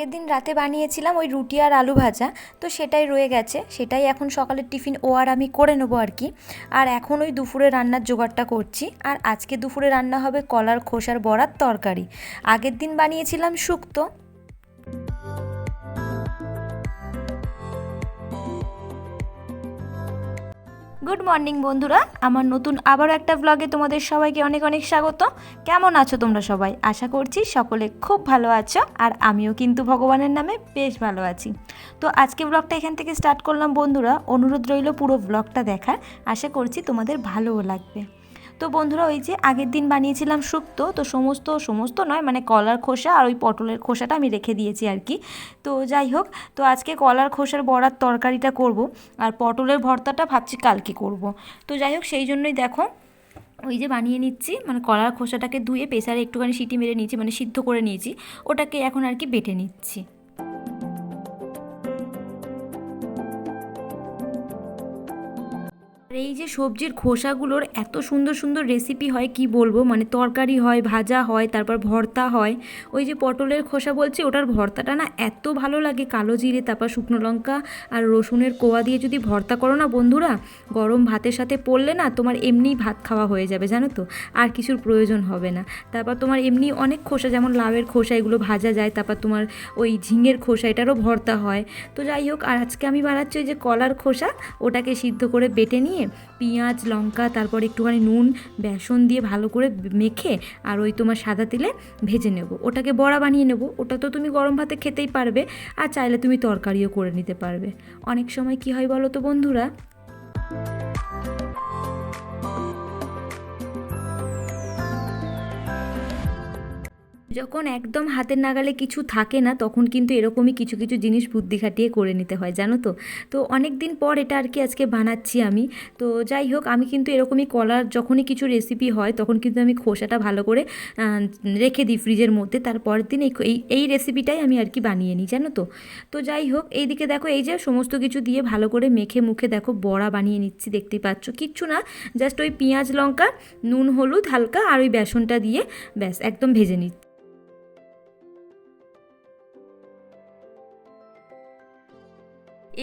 আগের দিন রাতে বানিয়েছিলাম ওই রুটি আর আলু ভাজা। তো সেটাই রয়ে গেছে, সেটাই এখন সকালের টিফিন ও আর আমি করে নেব আর কি। আর এখন ওই দুপুরে রান্নার জোগাড়টা করছি। আর আজকে দুপুরে রান্না হবে কলার খোসার বড়ার তরকারি। আগের দিন বানিয়েছিলাম শুক্তো গুড মর্নিং বন্ধুরা। আমার নতুন আবারও একটা ব্লগে তোমাদের সবাইকে অনেক অনেক স্বাগত। কেমন আছো তোমরা সবাই? আশা করছি সকলে খুব ভালো আছো আর আমিও কিন্তু ভগবানের নামে বেশ ভালো আছি। তো আজকে ব্লগটা এখান থেকে স্টার্ট করলাম, বন্ধুরা। অনুরোধ রইল পুরো ব্লগটা দেখার। আশা করছি তোমাদের ভালোও লাগবে। তো বন্ধুরা ওই যে আগের দিন বানিয়েছিলাম শুক্তো, তো সমস্ত সমস্ত নয় মানে কলার খোসা আর ওই পটলের খোসাটা আমি রেখে দিয়েছি আর কি। তো যাই হোক, তো আজকে কলার খোসার বড়ার তরকারিটা করব আর পটলের ভর্তাটা ভাবছি কালকে করব। তো যাই হোক, সেই জন্যই দেখো, ওই যে বানিয়ে নিচ্ছি মানে কলার খোসাটাকে ধুয়ে প্রেসারে একটুখানি সিটি মেরে নিয়েছি মানে সিদ্ধ করে নিয়েছি, ওটাকে এখন আর কি বেটে নিচ্ছি। আর এই যে সবজির খোসাগুলোর এত সুন্দর সুন্দর রেসিপি হয়, কি বলব? মানে তরকারি হয়, ভাজা হয়, তারপর ভর্তা হয়। ওই যে পটলের খোসা বলছি, ওটার ভর্তাটা না এত ভালো লাগে। কালো জিরে, তারপর শুকনো লঙ্কা আর রসুনের কোয়া দিয়ে যদি ভর্তা করো না বন্ধুরা, গরম ভাতের সাথে পড়লে না তোমার এমনিই ভাত খাওয়া হয়ে যাবে, জানো তো? আর কিছুর প্রয়োজন হবে না। তারপর তোমার এমনি অনেক খোসা, যেমন লাউয়ের খোসা, এগুলো ভাজা যায়, তারপর তোমার ওই ঝিঙের খোসা, এটারও ভর্তা হয়। তো যাই হোক, আর আজকে আমি বানাচ্ছি ওই যে কলার খোসা, ওটাকে সিদ্ধ করে বেটে নিয়ে পেঁয়াজ, লঙ্কা, তারপর একটুখানি নুন, বেসন দিয়ে ভালো করে মেখে আর ওই তোমার সাদা তেলে ভেজে নেব। ওটাকে বড়া বানিয়ে নেব। ওটা তো তুমি গরম ভাতে খেতেই পারবে। আর চাইলে তুমি তরকারিও করে নিতে পারবে। অনেক সময় কি হয় বলো তো বন্ধুরা? যখন একদম হাতের নাগালে কিছু থাকে না, তখন কিন্তু এরকমই কিছু কিছু জিনিস বুদ্ধি খাটিয়ে করে নিতে হয়, জানো তো? তো অনেক দিন পর এটা আর কি আজকে বানাচ্ছি আমি। তো যাই হোক, আমি কিন্তু এরকমই কলার যখনই কিছু রেসিপি হয়, তখন কিন্তু আমি খোসাটা ভালো করে রেখে দিই ফ্রিজের মধ্যে। তারপরের দিন এই এই রেসিপিটাই আমি আর কি বানিয়ে নিই, জানো তো? তো যাই হোক, এইদিকে দেখো, এই যে সমস্ত কিছু দিয়ে ভালো করে মেখে মুখে দেখো, বড়া বানিয়ে নিচ্ছি, দেখতেই পাচ্ছ। কিচ্ছু না জাস্ট ওই পেঁয়াজ, লঙ্কা, নুন, হলুদ, হালকা, আর ওই বেসনটা দিয়ে ব্যাস, একদম ভেজে নিচ্ছি।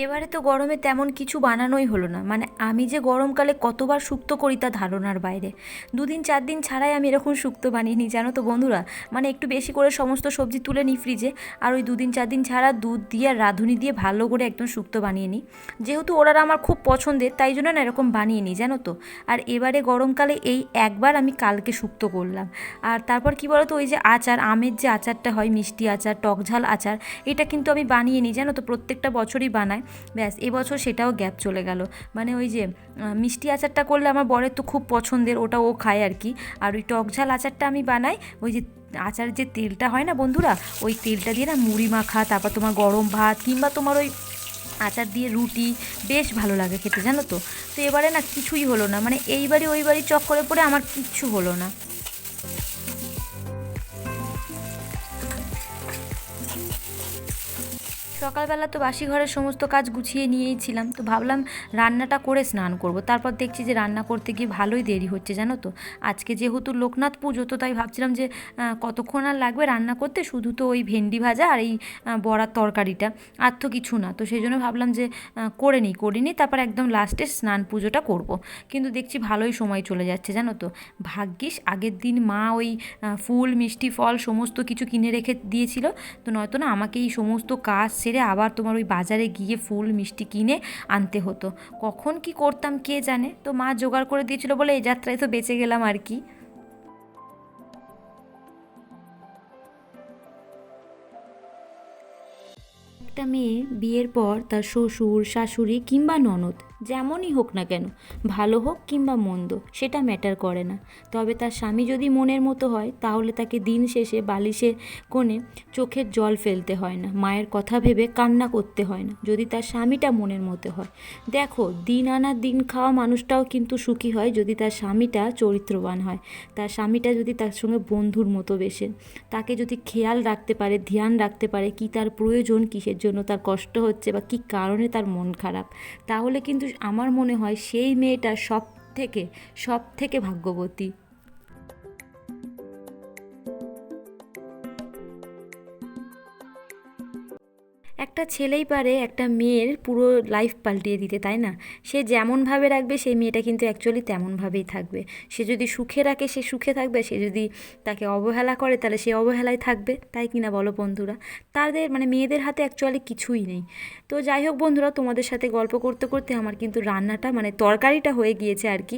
এবারে তো গরমে তেমন কিছু বানানোই হলো না। মানে আমি যে গরমকালে কতবার সুক্ত করি তা ধারণার বাইরে। দুদিন, চার দিন ছাড়াই আমি এরকম সুক্ত বানিয়ে নিই, জানো তো বন্ধুরা? মানে একটু বেশি করে সমস্ত সবজি তুলে নিই ফ্রিজে আর ওই দুদিন, চার দিন ছাড়া দুধ দিয়ে আর রাঁধুনি দিয়ে ভালো করে একদম শুক্তো বানিয়ে নিই। যেহেতু ওরা আমার খুব পছন্দের, তাই জন্য না এরকম বানিয়ে নিই, জানো তো? আর এবারে গরমকালে এই একবার আমি কালকে সুক্ত করলাম। আর তারপর কি বলতো, ওই যে আচার, আমের যে আচারটা হয়, মিষ্টি আচার টকঝাল আচার, এটা কিন্তু আমি বানিয়ে নিই, জানো তো? প্রত্যেকটা বছরই বানাই। ব্যাস, এবছর সেটাও গ্যাপ চলে গেল। মানে ওই যে মিষ্টি আচারটা করলে আমার বরের তো খুব পছন্দের, ওটা ও খায় আর কি। আর ওই টকঝাল আচারটা আমি বানাই, ওই যে আচার যে তেলটা হয় না বন্ধুরা, ওই তেলটা দিয়ে না মুড়ি মাখা, তারপর তোমার গরম ভাত, কিংবা তোমার ওই আচার দিয়ে রুটি, বেশ ভালো লাগে খেতে, জানো তো? তো এবারে না কিছুই হলো না। মানে এইবারই ওই বাড়ি চক্করে পড়ে আমার কিচ্ছু হলো না। সকালবেলা তো বাসি ঘরের সমস্ত কাজ গুছিয়ে নিয়েই ছিলাম। তো ভাবলাম রান্নাটা করে স্নান করব। তারপর দেখছি যে রান্না করতে গিয়ে ভালোই দেরি হচ্ছে, জানো তো? আজকে যেহেতু লোকনাথ পুজো, তো তাই ভাবছিলাম যে কতক্ষণ আর লাগবে রান্না করতে? শুধু তো ওই ভেন্ডি ভাজা আর এই বড়ার তরকারিটা আর তো কিছু না। তো সেই জন্য ভাবলাম যে করে নিই করে নিই, তারপর একদম লাস্টে স্নান পুজোটা করব। কিন্তু দেখছি ভালোই সময় চলে যাচ্ছে, জানো তো? ভাগ্যিস আগের দিন মা ওই ফুল, মিষ্টি, ফল সমস্ত কিছু কিনে রেখে দিয়েছিল। তো নয়তো না আমাকে এই সমস্ত কাজ সেরে আবার তোমার ওই বাজারে গিয়ে ফুল, মিষ্টি কিনে আনতে হতো। কখন কি করতাম কে জানে? তো মা জোগাড় করে দিয়েছিল বলে এই যাত্রায় তো বেঁচে গেলাম আর কি। একটা মেয়ে বিয়ের পর তার শ্বশুর, শাশুড়ি কিংবা ননদ যেমনই হোক না কেন, ভালো হোক কিংবা মন্দ, সেটা ম্যাটার করে না। তবে তার স্বামী যদি মনের মতো হয়, তাহলে তাকে দিন শেষে বালিশের কোণে চোখের জল ফেলতে হয় না, মায়ের কথা ভেবে কান্না করতে হয় না, যদি তার স্বামীটা মনের মতো হয়। দেখো, দিন আনা দিন খাওয়া মানুষটাও কিন্তু সুখী হয় যদি তার স্বামীটা চরিত্রবান হয়। তার স্বামীটা যদি তার সঙ্গে বন্ধুর মতো বেসে তাকে যদি খেয়াল রাখতে পারে, ধ্যান রাখতে পারে, কি তার প্রয়োজন, কিসের জন্য তার কষ্ট হচ্ছে বা কী কারণে তার মন খারাপ, তাহলে কিন্তু আমার মনে হয় সেই মেয়েটা সব থেকে সব থেকে ভাগ্যবতী। একটা ছেলেই পারে একটা মেয়ের পুরো লাইফ পাল্টিয়ে দিতে, তাই না? সে যেমনভাবে রাখবে, সেই মেয়েটা কিন্তু অ্যাকচুয়ালি তেমনভাবেই থাকবে। সে যদি সুখে রাখে, সে সুখে থাকবে। সে যদি তাকে অবহেলা করে, তাহলে সে অবহেলায় থাকবে। তাই কিনা বলো বন্ধুরা? তাদের মানে মেয়েদের হাতে অ্যাকচুয়ালি কিছুই নেই। তো যাই হোক বন্ধুরা, তোমাদের সাথে গল্প করতে করতে আমার কিন্তু রান্নাটা মানে তরকারিটা হয়ে গিয়েছে আর কি।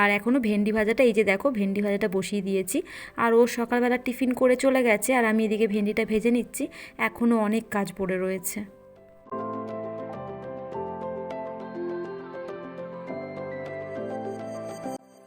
আর এখনও ভেন্ডি ভাজাটা, এই যে দেখো, ভেন্ডি ভাজাটা বসিয়ে দিয়েছি। আর ও সকালবেলা টিফিন করে চলে গেছে, আর আমি এদিকে ভেন্ডিটা ভেজে নিচ্ছি। এখনও অনেক কাজ পড়ে রয়েছে।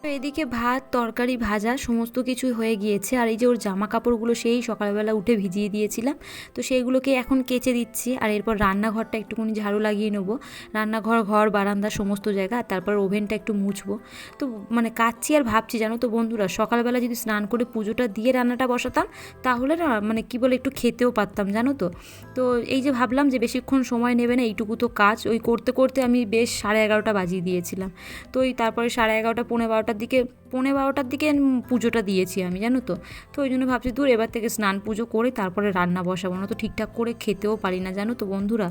এদিকে ভাত, তরকারি, ভাজা সমস্ত কিছুই হয়ে গিয়েছে। আর এই যে ওর জামা কাপড়গুলো সেই সকালবেলা উঠে ভিজিয়ে দিয়েছিলাম। তো সেইগুলোকে এখন কেচে দিচ্ছি। আর এরপর রান্নাঘরটা একটুখানি ঝাড়ু লাগিয়ে নেব। রান্নাঘর, ঘর, বারান্দা, সমস্ত জায়গা। আর তারপর ওভেনটা একটু মুছবো। তো মানে কাচ্ছি আর ভাবছি, জানো তো বন্ধুরা, সকালবেলা যদি স্নান করে পুজোটা দিয়ে রান্নাটা বসাতাম, তাহলে না মানে কি বলে একটু খেতেও পারতাম, জানো তো। তো এই যে ভাবলাম যে বেশিক্ষণ সময় নেবে না, এইটুকু তো কাজ। ওই করতে করতে আমি বেশ সাড়ে এগারোটা বাজিয়ে দিয়েছিলাম। তো ওই তারপরে সাড়ে এগারোটা, পৌনে বারোটার দিকে, পৌনে বারোটার দিকে পুজোটা দিয়েছি আমি, জানো তো। তো ওই জন্য ভাবছি দূর এবার থেকে স্নান পুজো করে তারপরে রান্না বসাবো না তো ঠিকঠাক করে খেতেও পারি না, জানো তো বন্ধুরা।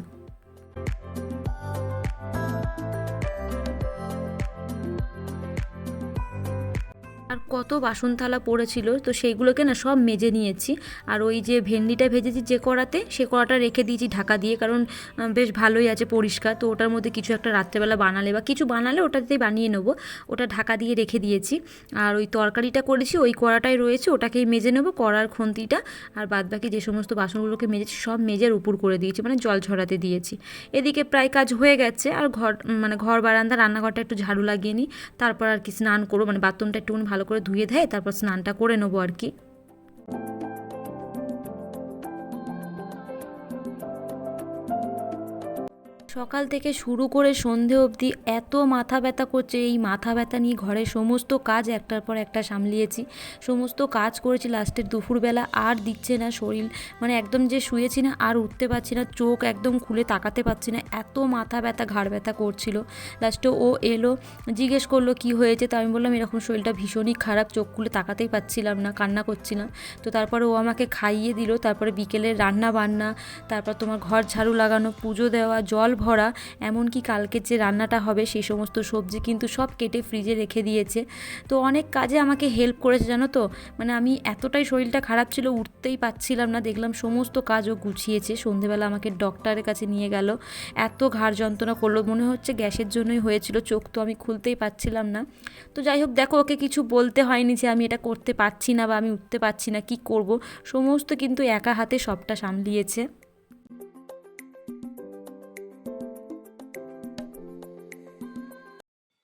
আর কত বাসন থালা পড়েছিল, তো সেইগুলোকে না সব মেজে নিয়েছি। আর ওই যে ভেন্ডিটা ভেজেছি যে কড়াতে, সে কড়াটা রেখে দিয়েছি ঢাকা দিয়ে, কারণ বেশ ভালোই আছে পরিষ্কার। তো ওটার মধ্যে কিছু একটা রাত্রেবেলা বানালে বা কিছু বানালে ওটাতেই বানিয়ে নেব। ওটা ঢাকা দিয়ে রেখে দিয়েছি। আর ওই তরকারিটা করেছি, ওই কড়াটাই রয়েছে, ওটাকেই মেজে নেব কড়ার খুন্তিটা। আর বাদবাকি যে সমস্ত বাসনগুলোকে মেজেছি, সব মেজের উপর করে দিয়েছি মানে জল ঝরাতে দিয়েছি। এদিকে প্রায় কাজ হয়ে গেছে, আর ঘর মানে ঘর বারান্দা, রান্নাঘরটা একটু ঝাড়ু লাগিয়ে নিই। তারপর আর কি স্নান করব মানে বাথরুমটা একটুখানি ভালো করে ধুয়ে দেয় তারপর স্নানটা করে নেব আর কি। সকাল থেকে শুরু করে সন্ধে অবধি এত মাথা ব্যথা করছে, এই মাথা ব্যথা নিয়ে ঘরে সমস্ত কাজ একটার পর একটা সামলিয়েছি। সমস্ত কাজ করেছি লাস্টের দুপুরবেলা, আর দিচ্ছে না শরীর। মানে একদম যে শুয়েছি না, আর উঠতে পারছি না, চোখ একদম খুলে তাকাতে পারছি না, এত মাথা ব্যথা, ঘাড় ব্যথা করছিল। লাস্টে ও এলো, জিজ্ঞেস করল, কি হয়েছে? তো আমি বললাম, এরকম শরীরটা ভীষণই খারাপ, চোখ খুলে তাকাতেই পাচ্ছিলাম না, কান্না করছিলাম তো তারপরে ও আমাকে খাইয়ে দিল, তারপরে বিকেলে রান্না বান্না তারপর তোমার ঘর ঝাড়ু লাগানো, পুজো দেওয়া, জল ভরা, এমনকি কালকের যে রান্নাটা হবে সেই সমস্ত সবজি কিন্তু সব কেটে ফ্রিজে রেখে দিয়েছে। তো অনেক কাজে আমাকে হেল্প করেছে, জানো তো? মানে আমি এতটাই শরীরটা খারাপ ছিল, উঠতেই পাচ্ছিলাম না। দেখলাম সমস্ত কাজও গুছিয়েছে। সন্ধেবেলা আমাকে ডক্টরের কাছে নিয়ে গেল। এত ঘাড় যন্ত্রণা করল, মনে হচ্ছে গ্যাসের জন্যই হয়েছিল, চোখ তো আমি খুলতেই পাচ্ছিলাম না। তো যাই হোক, দেখো, ওকে কিছু বলতে হয়নি যে আমি এটা করতে পারছি না বা আমি উঠতে পারছি না, কি করব? সমস্ত কিন্তু একা হাতে সবটা সামলিয়েছে।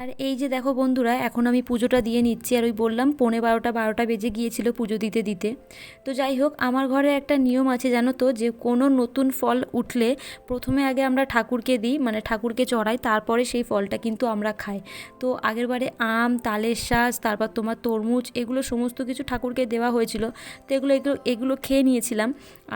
আর এই যে দেখো বন্ধুরা, এখন আমি পুজোটা দিয়ে নিচ্ছি। আর ওই বললাম, পৌনে বারোটা বারোটা বেজে গিয়েছিল পুজো দিতে দিতে। তো যাই হোক, আমার ঘরে একটা নিয়ম আছে জানো তো, যে কোনো নতুন ফল উঠলে প্রথমে আগে আমরা ঠাকুরকে দিই মানে ঠাকুরকে চড়াই, তারপরে সেই ফলটা কিন্তু আমরা খাই। তো আগেরবারে আম, তালের শাঁস, তারপর তোমার তরমুজ, এগুলো সমস্ত কিছু ঠাকুরকে দেওয়া হয়েছিল। তো এগুলো এগুলো এগুলো খেয়ে নিয়েছিলাম।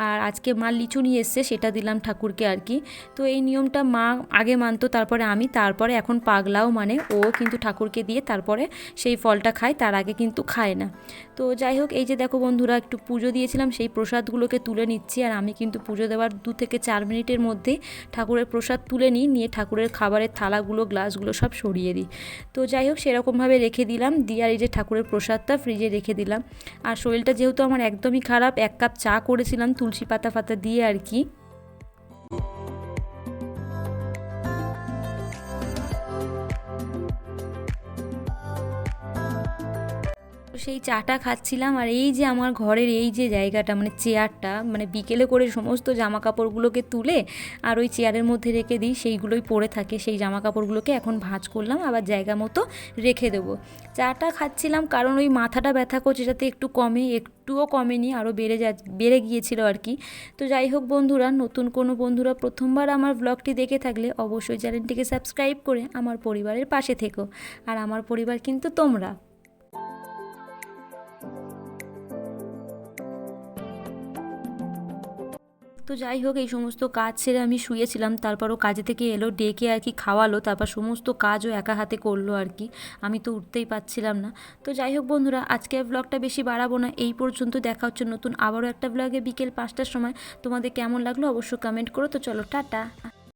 আর আজকে মা লিচু নিয়ে এসছে, সেটা দিলাম ঠাকুরকে আর কি। তো এই নিয়মটা মা আগে মানতো, তারপরে আমি, তারপরে এখন পাগলাও মানে কিন্তু ঠাকুরকে দিয়ে তারপরে সেই ফলটা খায়, তার আগে কিন্তু খায় না। তো যাই হোক, এই যে দেখো বন্ধুরা, একটু পুজো দিয়েছিলাম, সেই প্রসাদগুলোকে তুলে নিচ্ছি। আর আমি কিন্তু পুজো দেওয়ার দু থেকে চার মিনিটের মধ্যেই ঠাকুরের প্রসাদ তুলে নিই, নিয়ে ঠাকুরের খাবারের থালাগুলো, গ্লাসগুলো সব সরিয়ে দিই। তো যাই হোক, সেরকমভাবে রেখে দিলাম, দিয়ে আর এই যে ঠাকুরের প্রসাদটা ফ্রিজে রেখে দিলাম। আর শরীরটা যেহেতু আমার একদমই খারাপ, এক কাপ চা করেছিলাম, তুলসী পাতা ফাতা দিয়ে আর কি। সেই চাটা খাচ্ছিলাম আর এই যে আমার ঘরের এই যে জায়গাটা মানে চেয়ারটা মানে বিকেলে করে সমস্ত জামা কাপড়গুলোকে তুলে আর ওই চেয়ারের মধ্যে রেখে দিই, সেইগুলোই পরে থাকে, সেই জামা কাপড়গুলোকে এখন ভাঁজ করলাম, আবার জায়গা মতো রেখে দেবো। চাটা খাচ্ছিলাম কারণ ওই মাথাটা ব্যথা করছে, যাতে একটু কমে, একটুও কমেনি, আরও বেড়ে যা, বেড়ে গিয়েছিল আর কি। তো যাই হোক বন্ধুরা, নতুন কোনো বন্ধুরা প্রথমবার আমার ব্লগটি দেখে থাকলে অবশ্যই চ্যানেলটিকে সাবস্ক্রাইব করে আমার পরিবারের পাশে থেকো। আর আমার পরিবার কিন্তু তোমরা। তো যাই হোক, এই সমস্ত কাজ সেরে আমি শুয়েছিলাম। তারপরও কাজে থেকে এলো, ডেকে আর কি খাওয়ালো। তারপর সমস্ত কাজও একা হাতে করল আর কি। আমি তো উঠতেই পারছিলাম না। তো যাই হোক বন্ধুরা আজকের ব্লগটা বেশি বাড়াবো না। এই পর্যন্ত দেখা হচ্ছে নতুন আবারও একটা ব্লগে বিকেল পাঁচটার সময়। তোমাদের কেমন লাগল অবশ্যই কমেন্ট করো। তো চলো, টাটা।